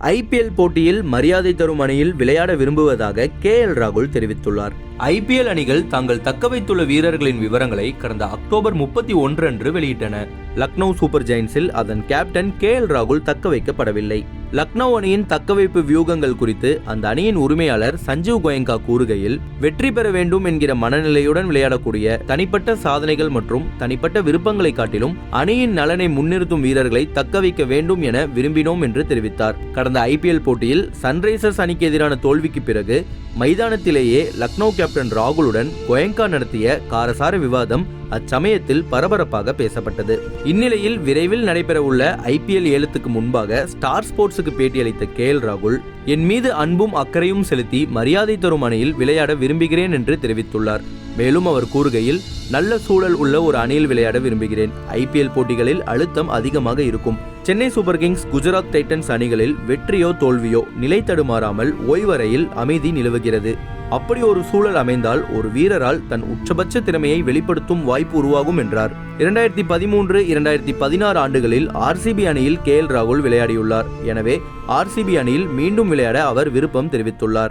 IPL போட்டியில் மரியாதை தரும் அணியில் விளையாட விரும்புவதாக கே எல் ராகுல் தெரிவித்துள்ளார். ஐபிஎல் அணிகள் தாங்கள் தக்க வைத்துள்ள வீரர்களின் விவரங்களை கடந்த அக்டோபர் முப்பத்தி ஒன்று அன்று வெளியிட்டன. லக்னோ சூப்பர் ஜெயின்ஸில் அதன் கேப்டன் கே எல் ராகுல் தக்க வைக்கப்படவில்லை லக்னோ அணியின் தக்கவைப்பு வியூகங்கள் குறித்து அந்த அணியின் உரிமையாளர் சஞ்சீவ் கோயங்கா கூறுகையில் வெற்றி பெற வேண்டும் என்கிற மனநிலையுடன் விளையாடக்கூடிய தனிப்பட்ட சாதனைகள் மற்றும் தனிப்பட்ட விருப்பங்களை காட்டிலும் அணியின் நலனை முன்னிறுத்தும் வீரர்களை தக்க வைக்க வேண்டும் என விரும்பினோம் என்று தெரிவித்தார். கடந்த ஐபிஎல் போட்டியில் சன்ரைசர்ஸ் அணிக்கு எதிரான தோல்விக்கு பிறகு மைதானத்திலேயே லக்னோ கேப்டன் ராகுலுடன் கோயங்கா நடத்திய காரசார விவாதம் அச்சமயத்தில் பரபரப்பாக பேசப்பட்டது. இந்நிலையில் விரைவில் நடைபெறவுள்ள ஐபிஎல் ஏலத்துக்கு முன்பாக ஸ்டார் ஸ்போர்ட்ஸுக்கு பேட்டியளித்த கே எல் ராகுல் என் மீது அன்பும் அக்கறையும் செலுத்தி மரியாதை தரும் அணியில் விளையாட விரும்புகிறேன் என்று தெரிவித்துள்ளார். மேலும் அவர் கூறுகையில் நல்ல சூழல் உள்ள ஒரு அணியில் விளையாட விரும்புகிறேன். ஐபிஎல் போட்டிகளில் அழுத்தம் அதிகமாக இருக்கும். Chennai Super Kings Gujarat Titans அணிகளில் வெற்றியோ தோல்வியோ நிலை தடுமாறாமல் ஓய்வறையில் அமைதி நிலவுகிறது. அப்படி ஒரு சூழல் அமைந்தால் ஒரு வீரரால் தன் உச்சபட்ச திறமையை வெளிப்படுத்தும் வாய்ப்பு உருவாகும் என்றார். இரண்டாயிரத்தி பதிமூன்று இரண்டாயிரத்தி பதினாறு ஆண்டுகளில் ஆர்சிபி அணியில் கே. எல். ராகுல் விளையாடியுள்ளார். எனவே ஆர்சிபி அணியில் மீண்டும் விளையாட அவர் விருப்பம் தெரிவித்துள்ளார்.